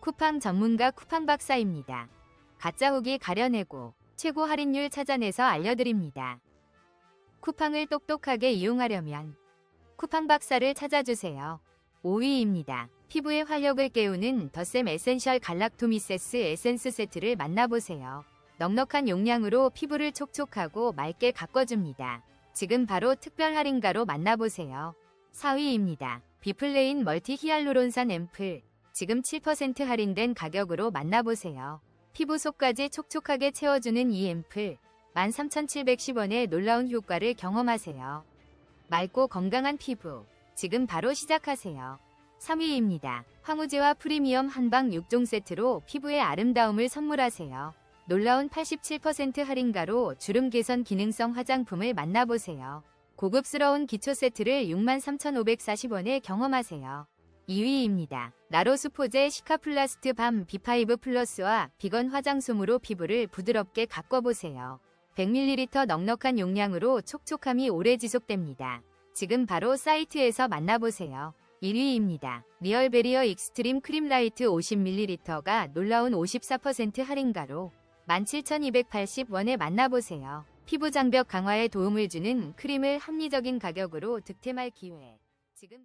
쿠팡 전문가 쿠팡 박사입니다. 가짜 후기 가려내고 최고 할인율 찾아내서 알려드립니다. 쿠팡을 똑똑하게 이용하려면 쿠팡 박사를 찾아주세요. 5위입니다. 피부의 활력을 깨우는 더샘 에센셜 갈락토미세스 에센스 세트를 만나보세요. 넉넉한 용량으로 피부를 촉촉하고 맑게 가꿔줍니다. 지금 바로 특별 할인가로 만나보세요. 4위입니다. 비플레인 멀티 히알루론산 앰플 지금 7% 할인된 가격으로 만나보세요. 피부 속까지 촉촉하게 채워주는 이 앰플 13,710원의 놀라운 효과를 경험하세요. 맑고 건강한 피부 지금 바로 시작하세요. 3위입니다. 황우제와 프리미엄 한방 6종 세트로 피부의 아름다움을 선물하세요. 놀라운 87% 할인가로 주름 개선 기능성 화장품을 만나보세요. 고급스러운 기초 세트를 63,540원에 경험하세요. 2위입니다. 나로스포제 시카플라스트 밤 B5 플러스와 비건 화장솜으로 피부를 부드럽게 가꿔보세요. 100ml 넉넉한 용량으로 촉촉함이 오래 지속됩니다. 지금 바로 사이트에서 만나보세요. 1위입니다. 리얼베리어 익스트림 크림 라이트 50ml가 놀라운 54% 할인가로 17,280원에 만나보세요. 피부 장벽 강화에 도움을 주는 크림을 합리적인 가격으로 득템할 기회. 지금